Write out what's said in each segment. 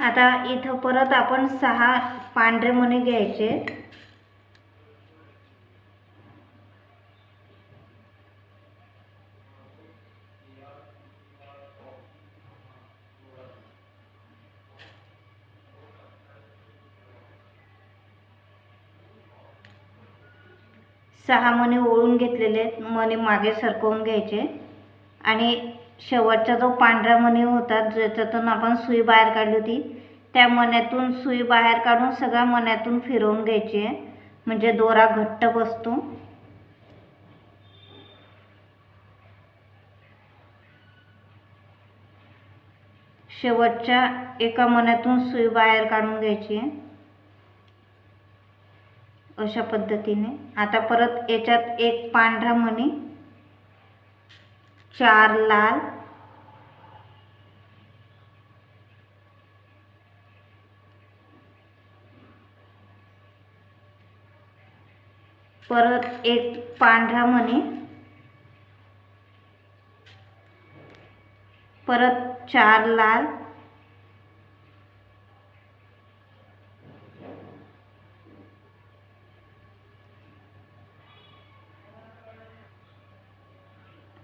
आता इथं परत आपण सहा पांढरे मणी घ्यायचे. सहा मने ओळून घेतलेले आहेत. मागे सरकवून घ्यायचे. आणि शेवटचा जो पांढरा मणी होता ज्याच्यातून आपण सुई बाहेर काढली होती त्या मण्यातून सुई बाहेर काढून सगळ्या मण्यातून फिरवून घ्यायची आहे. म्हणजे दोरा घट्ट बसतो. शेवटच्या एका मण्यातून सुई बाहेर काढून घ्यायची आहे. अशा पद्धतीने. आता परत याच्यात एक पांढरा मणी चार लाल परत एक पांढरा मणी परत चार लाल.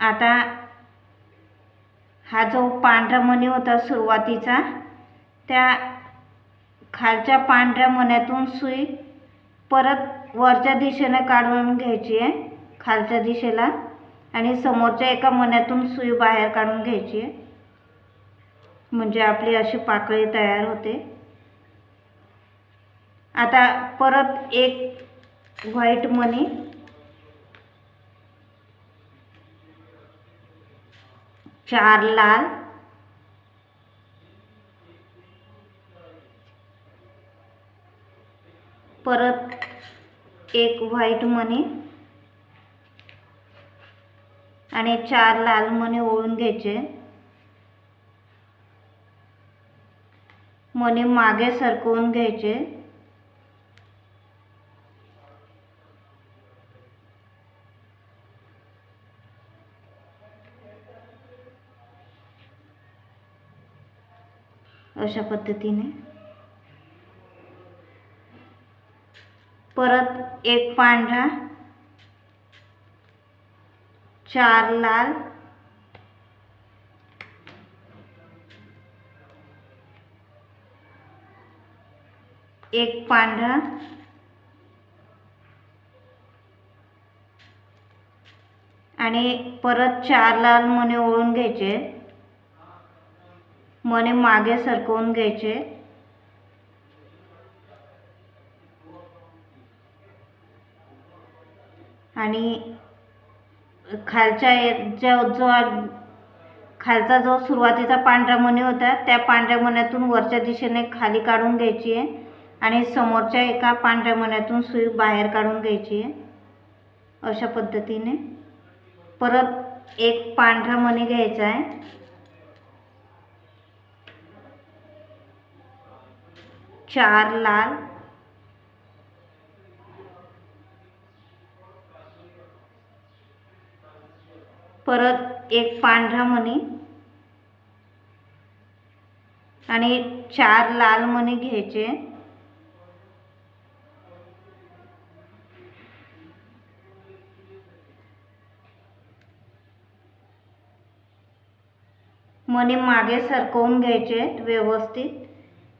आता हा जो पांढरा मणी होता सुरुवातीचा त्या खालच्या पांढऱ्या मण्यातून सुई परत वरच्या दिशेने काढून घ्यायची आहे खालच्या दिशेला. आणि समोरच्या एका मण्यातून सुई बाहेर काढून घ्यायची आहे. म्हणजे आपली अशी पाकळी तयार होते. आता परत एक व्हाईट मणी. चार लाल. परत एक व्हाईट मणी आणि चार लाल मणी ओळून घ्यायचे. मणी मागे सरकवून घ्यायचे. अशा पद्धतीने. परत एक पांढरा. चार लाल. एक पांढरा. आणि परत चार लाल मने ओळून घ्यायचे. मने मागे सरकवून घ्यायचे. आणि खालच्या याच्या जो जो खालचा जो सुरुवातीचा पांढरा मणी होता त्या पांढऱ्या मण्यातून वरच्या दिशेने खाली काढून घ्यायची आहे आणि समोरच्या एका पांढऱ्या मण्यातून सुई बाहेर काढून घ्यायची आहे. अशा पद्धतीने. परत एक पांढरा मणी घ्यायचा आहे. चार लाल परत एक पांढरा मणी आणि चार लाल मणी घ्यायचे. मणी मागे सरकवून घ्यायचे व्यवस्थित.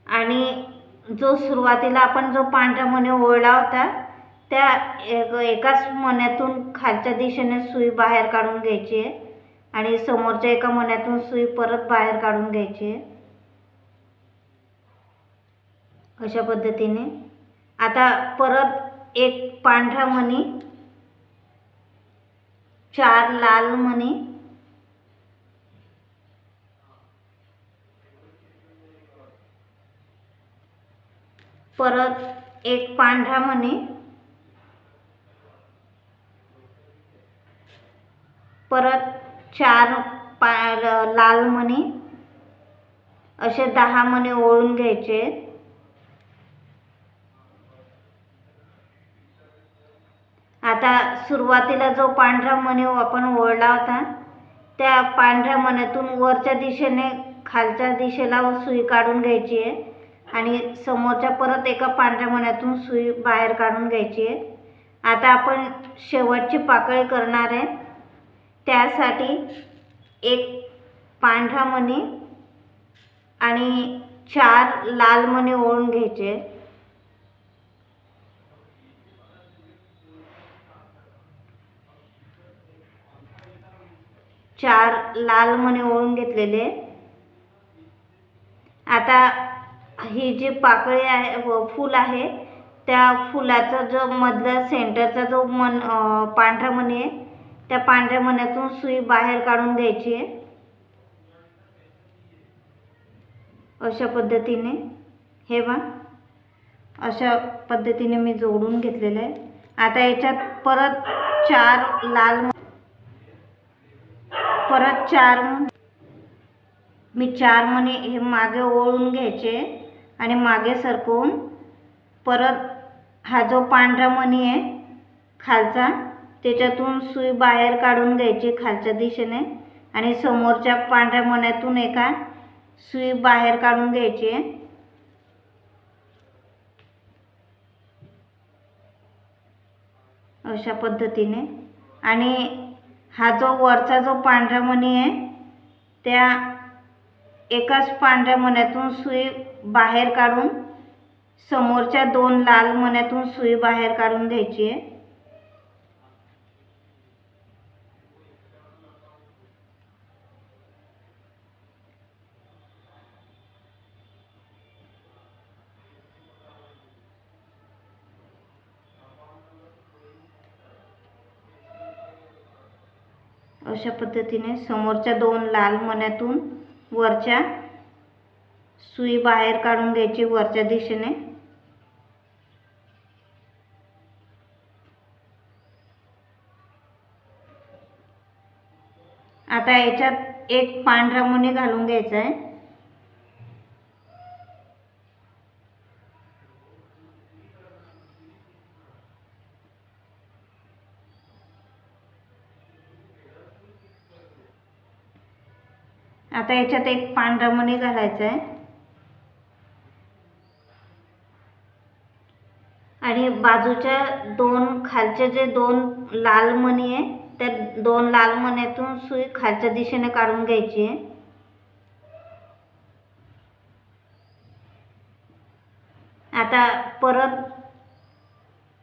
आणि जो सुरुवातीला आपण जो पांढरा मणी ओढला होता त्या एक एकाच मण्यातून खालच्या दिशेने सुई बाहेर काढून घ्यायची आहे. आणि समोरच्या एका मण्यातून सुई परत बाहेर काढून घ्यायची आहे. अशा पद्धतीने. आता परत एक पांढरा मणी चार लाल मणी परत एक पांढरा मणी परत चार पा लाल मणी असे दहा मणी ओळून घ्यायचे. आता सुरुवातीला जो पांढरा मणी आपण ओढला होता त्या पांढऱ्या मण्यातून वरच्या दिशेने खालच्या दिशेला सुई काढून घ्यायची आहे आणि समोरच्या परत एका पांढऱ्या मण्यातून सुई बाहेर काढून घ्यायची आहे. आता आपण शेवटची पाकळी करणार आहे. त्यासाठी एक पांढरा मणी आणि चार लाल मणी ओळून घ्यायचे. चार लाल मणी ओळून घेतलेले. आता ही जी पाकळी आहे व फूल आहे त्या फुलाचा जो मधला सेंटरचा जो मन पांढरा मणी आहे त्या पांढऱ्या मण्यातून सुई बाहेर काढून घ्यायची आहे. अशा पद्धतीने हे बा अशा पद्धतीने मी जोडून घेतलेलं आहे. आता याच्यात परत चार लाल परत चार मी चार मणी हे मागे ओळून घ्यायचे आणि मागे सरकवून परत हा जो पांढरा मणी आहे खालचा त्याच्यातून सुई बाहेर काढून घ्यायची खालच्या दिशेने आणि समोरच्या पांढऱ्या मण्यातून एका सुई बाहेर काढून घ्यायची. आहे अशा पद्धतीने. आणि हा जो वरचा जो पांढरा मणी आहे त्या एकाच पांढऱ्या मण्यातून सुई बाहेर काढून समोरच्या दोन लाल मण्यातून सुई बाहेर काढून घ्यायची आहे. अशा पद्धतीने समोरच्या दोन लाल मण्यातून वरच्या सुई बाहेर काढून घ्यायची वरच्या दिशेने. आता याच्यात एक पांढरा मणी घालून घ्यायचा आहे. आता याच्यात एक पांढरा मणी घालायचा आहे. आणि बाजूच्या दोन खालचे जे दोन लाल मणी आहे त्या दोन लाल मण्यातून सुई खालच्या दिशेने काढून घ्यायची आहे. आता परत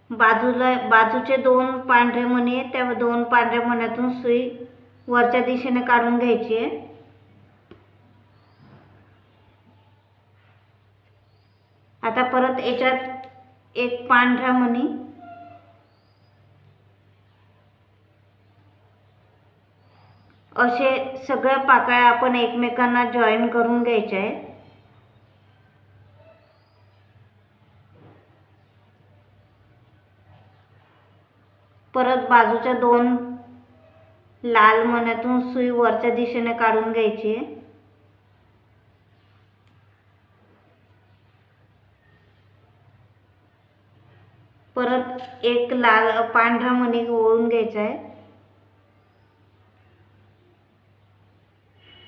बाजूला बाजूचे दोन पांढरे मणी आहेत त्या दोन पांढऱ्या मण्यातून सुई वरच्या दिशेने काढून घ्यायची आहे. आता परत याच्यात एक पांढरा मणी असे सगळ्या पाकळ्या आपण एकमेकांना जॉईन करून घ्यायच्या आहेत. परत बाजूच्या दोन लाल मण्यातून सुई वरच्या दिशेने काढून घ्यायची आहे. परत एक लाल पांढरा मणी ओळून घ्यायचा आहे.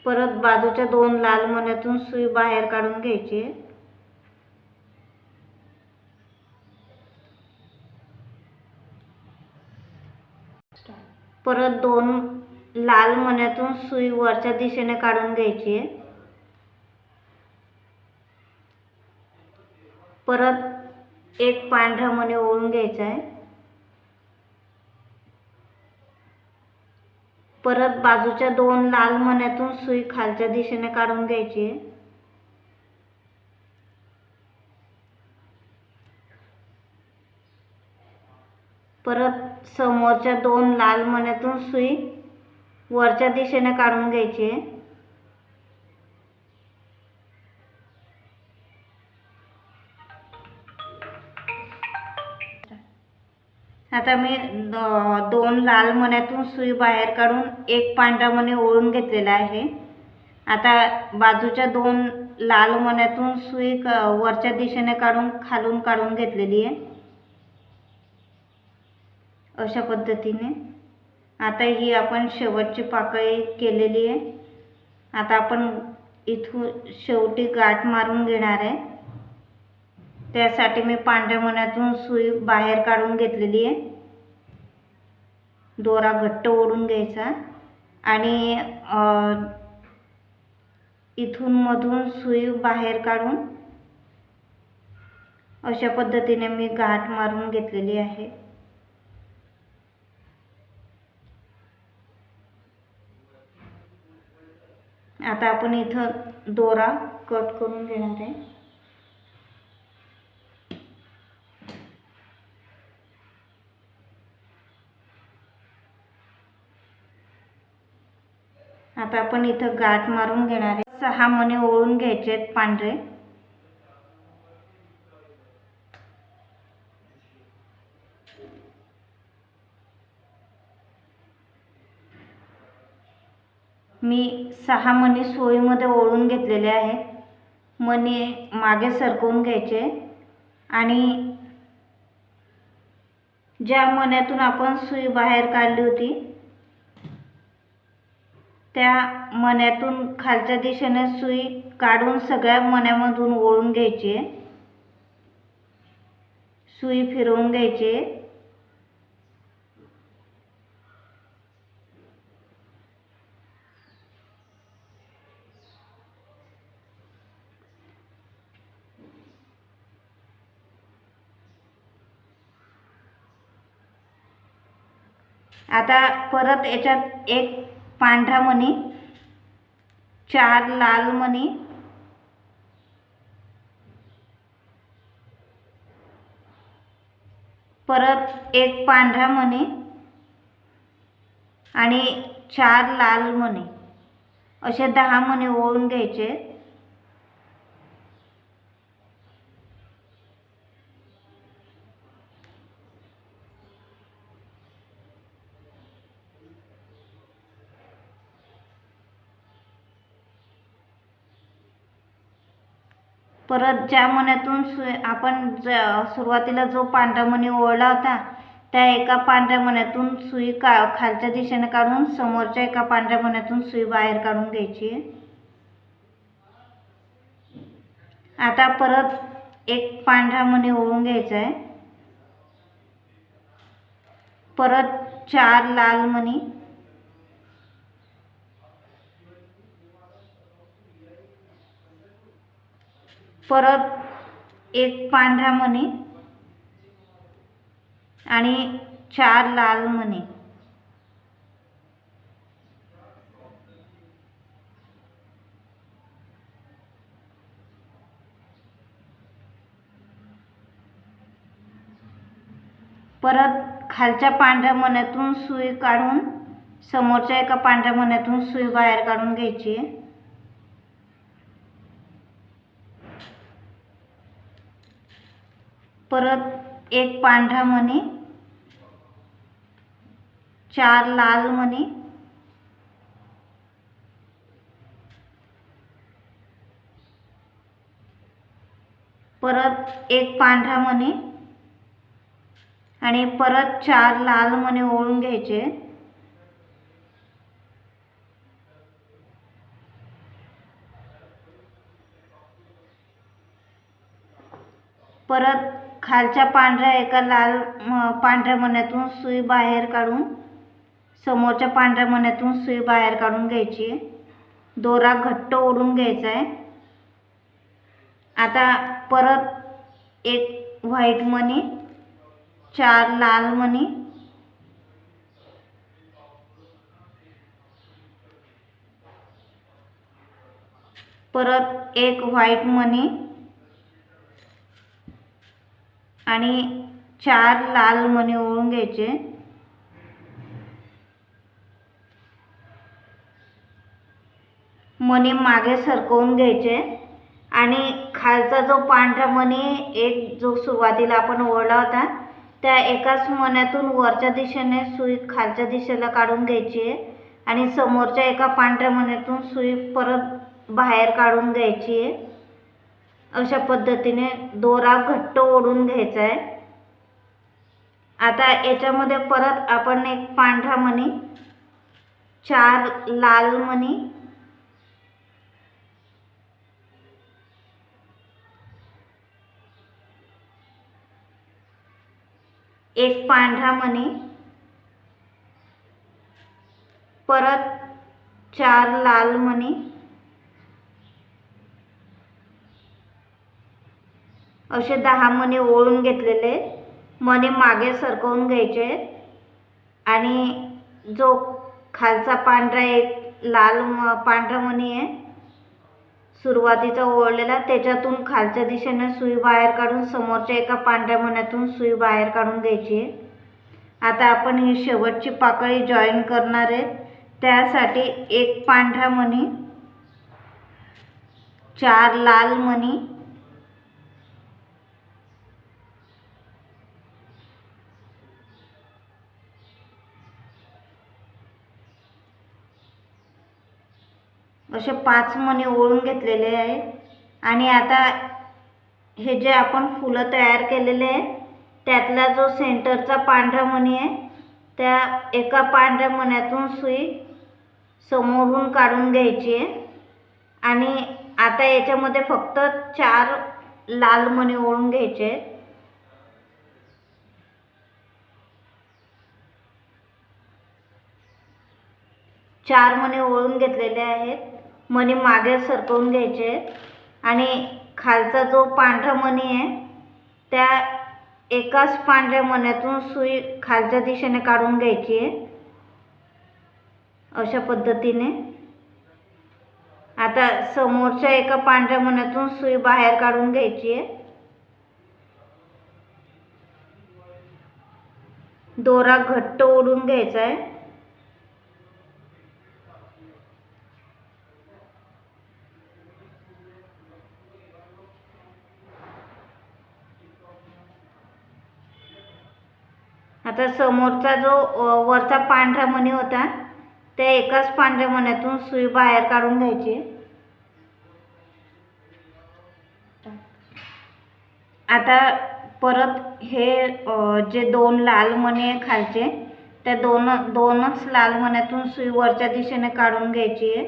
परत बाजूच्या दोन लाल मण्यातून सुई बाहेर काढून घ्यायची आहे. परत दोन लाल मण्यातून सुई वरच्या दिशेने काढून घ्यायची आहे. परत एक पांढरा मणी ओळून घ्यायचा आहे. परत बाजूच्या दोन लाल मण्यातून सुई खालच्या दिशेने काढून घ्यायची आहे. परत समोरच्या दोन लाल मण्यातून सुई वरच्या दिशेने काढून घ्यायची आहे. आता मी द- दोन लाल मण्यातून सुई बाहेर काढून एक पांढरा मणी ओळून घेतलेला आहे. आता बाजूच्या दोन लाल मण्यातून सुई क वरच्या दिशेने काढून खालून काढून घेतलेली आहे. अशा पद्धतीने. आता ही आपण शेवटची पाकळी केलेली आहे. आता आपण इथून शेवटी गाठ मारून घेणार आहे. त्यासाठी मी पांढऱ्या मण्यातून सुई बाहेर काढून घेतलेली आहे. दोरा घट्ट ओढून घ्यायचा. आणि इथून मधून सुई बाहेर काढून अशा पद्धतीने मी गाठ मारून घेतलेली आहे. आता आपण इथं दोरा कट करून घेणार आहे. आता आपण इथं गाठ मारून घेणार आहे. सहा मणी ओळून घ्यायचे आहेत पांढरे. मी सहा मणी सोयीमध्ये ओळून घेतलेले आहेत मणी मागे सरकवून घ्यायचे. आणि ज्या मण्यातून आपण सुई बाहेर काढली होती त्या मण्यातून खालच्या दिशेने सुई काढून सगळ्या मण्यामधून ओळून घ्यायची. आहे सुई फिरवून घ्यायची. आहे आता परत याच्यात एक पांढरा मणी चार लाल मणी परत एक पांढरा मणी आणि चार लाल मणी. असे दहा मणी ओळून घ्यायचे. परत ज्या मण्यातून सु आपण ज सुरुवातीला जो पांढरा मणी ओढला होता त्या एका पांढऱ्या मण्यातून सुई का खालच्या दिशेने काढून समोरच्या एका पांढऱ्या मण्यातून सुई बाहेर काढून घ्यायची. आहे आता परत एक पांढरा मणी ओळून घ्यायचा आहे परत चार लाल मणी परत एक पांढरा मणी आणि चार लाल मणी. परत खालच्या पांढऱ्या मण्यातून सुई काढून समोरच्या एका पांढऱ्या मण्यातून सुई बाहेर काढून घ्यायची. आहे परत एक पांढरा मणी चार लाल मणी परत एक पांढरा मणी आणि परत चार लाल मणी ओळून घ्यायचे. परत खालच्या पांढऱ्या एका लाल पांढऱ्या मण्यातून सुई बाहेर काढून समोरच्या पांढऱ्या मण्यातून सुई बाहेर काढून घ्यायची आहे. दोरा घट्ट ओढून घ्यायचा आहे आता परत एक व्हाईट मणी चार लाल मणी परत एक व्हाईट मणी आणि चार लाल मणी ओळून घ्यायचे. मणी मागे सरकवून घ्यायचे. आणि खालचा जो पांढरा मणी एक जो सुरुवातीला आपण ओढला होता त्या एकाच मण्यातून वरच्या दिशेने सुई खालच्या दिशेला काढून घ्यायची. आहे आणि समोरच्या एका पांढऱ्या मण्यातून सुई परत बाहेर काढून घ्यायची. आहे अशा पद्धतीने दोरा घट्ट ओढून घ्यायचा आहे आता याच्यामध्ये परत आपण एक पांढरा मणी चार लाल मणी एक पांढरा मणी परत चार लाल मणी असे दहा मणे ओळून घेतलेले मणे मागे सरकवून घ्यायचे आणि जो खालचा पांढरा एक लाल म पांढरा मणी आहे सुरुवातीचा ओळलेला त्याच्यातून खालच्या दिशेने सुई बाहेर काढून समोरच्या एका पांढऱ्या मण्यातून सुई बाहेर काढून घ्यायची आहे. आता आपण ही शेवटची पाकळी जॉईन करणार आहे. त्यासाठी एक पांढरा मणी चार लाल मणी असे पाच मणी ओळून घेतलेले आहे. आणि आता हे जे आपण फुलं तयार केलेले आहे त्यातला जो सेंटरचा पांढरा मणी आहे त्या एका पांढऱ्या मण्यातून सुई समोरून काढून घ्यायची आहे. आणि आता याच्यामध्ये फक्त चार लाल मणी ओळून घ्यायचे आहेत. चार मणी ओळून घेतलेले आहेत. मणी मागे सरकवून घ्यायचे आणि खालचा जो पांढरा मणी आहे त्या एकाच पांढऱ्या मण्यातून सुई खालच्या दिशेने काढून घ्यायची आहे. अशा पद्धतीने. आता समोरच्या एका पांढऱ्या मण्यातून सुई बाहेर काढून घ्यायची आहे. दोरा घट्ट ओढून घ्यायचा आहे. आता समोरचा जो वरचा पांढरा मणी होता त्या एकाच पांढऱ्या मण्यातून सुई बाहेर काढून घ्यायची. आता परत हे जे दोन लाल मणी आहे खालचे त्या दोन दोनच लाल मण्यातून सुई वरच्या दिशेने काढून घ्यायची आहे.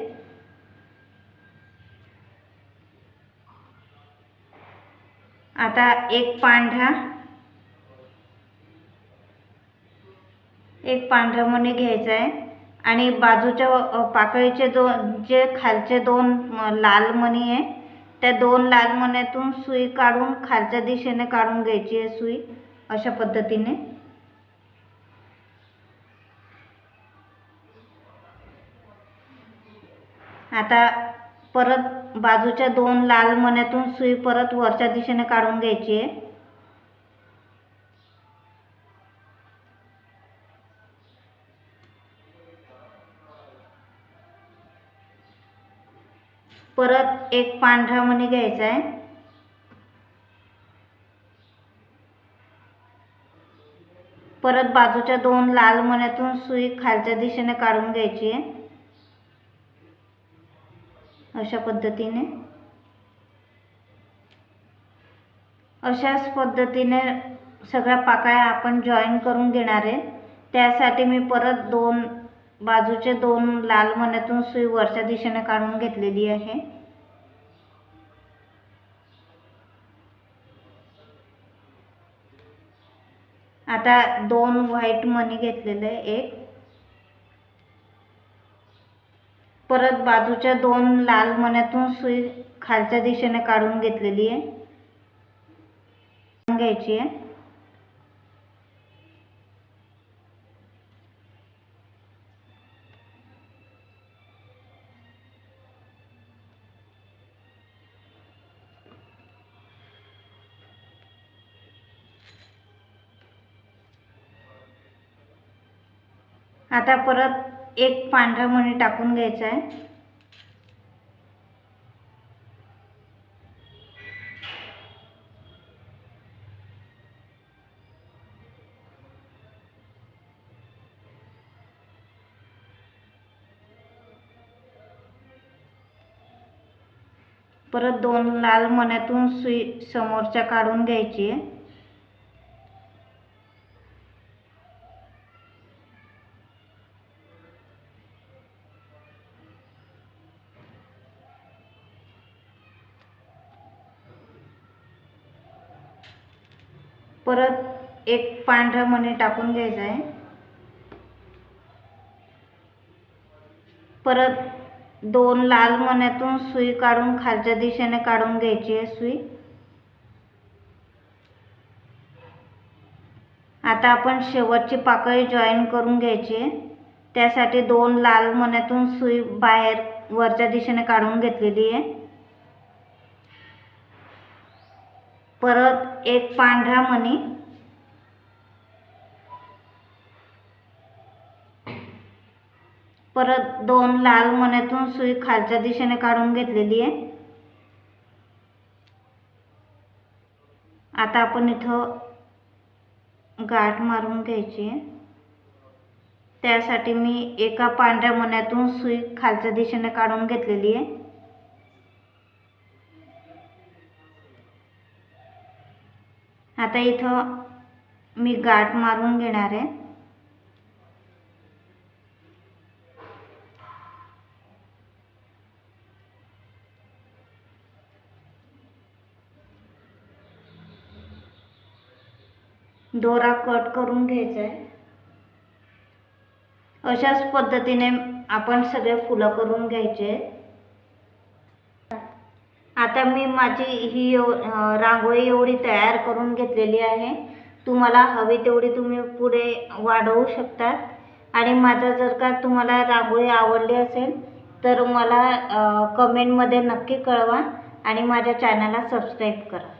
आता एक पांढरा एक पांढरा मणी घ्यायचा आहे आणि बाजूच्या पाकळीचे दोन जे खालचे दोन लाल मणी आहे त्या दोन लाल मण्यातून सुई काढून खालच्या दिशेने काढून घ्यायची आहे सुई अशा पद्धतीने. आता परत बाजूच्या दोन लाल मण्यातून सुई परत वरच्या दिशेने काढून घ्यायची आहे. परत एक पांढरा मणी घ्यायचा आहे. परत बाजूच्या दोन लाल मण्यातून सुई खालच्या दिशेने काढून घ्यायची आहे. अशा पद्धतीने. अशाच पद्धतीने सगळ्या पाकळ्या आपण जॉईन करून घेणार आहे. त्यासाठी मी परत दोन बाजूचे दोन लाल मण्यातून सुई वरच्या दिशेने काढून घेतलेली आहे. आता दोन व्हाईट मणी घेतलेले आहे एक. परत बाजूच्या दोन लाल मण्यातून सुई खालच्या दिशेने काढून घेतलेली आहे. घ्यायची आहे. आता परत एक पांढरा मणी टाकून घ्यायचा आहे. परत दोन लाल मण्यातून सुई समोरच्या काढून घ्यायची आहे. परत एक पांढरा मणी टाकून घ्यायचा आहे. परत दोन लाल मण्यातून सुई काढून खालच्या दिशेने काढून घ्यायची आहे सुई. आता आपण शेवटची पाकळी जॉईन करून घ्यायची आहे. त्यासाठी दोन लाल मण्यातून सुई बाहेर वरच्या दिशेने काढून घेतलेली आहे. परत एक पांढरा मणी. परत दोन लाल मण्यातून सुई खालच्या दिशेने काढून घेतलेली आहे. आता आपण इथं गाठ मारून घ्यायची आहे. त्यासाठी मी एका पांढऱ्या मण्यातून सुई खालच्या दिशेने काढून घेतलेली आहे. आता इथं मी गाठ मारून घेणार आहे. दोरा कट करून घ्यायचा आहे. अशाच पद्धतीने आपण सगळे फुलं करून घ्यायचे. आता मी माझी ही रांगोळी एवढी तयार करून घेतलेली आहे. तुम्हाला हवी तेवढी तुम्ही पुढे वाढवू शकता आणि माझा जर का तुम्हाला रांगोळी आवडली असेल तर मला कमेंटमध्ये नक्की कळवा आणि माझ्या चॅनलला सबस्क्राईब करा.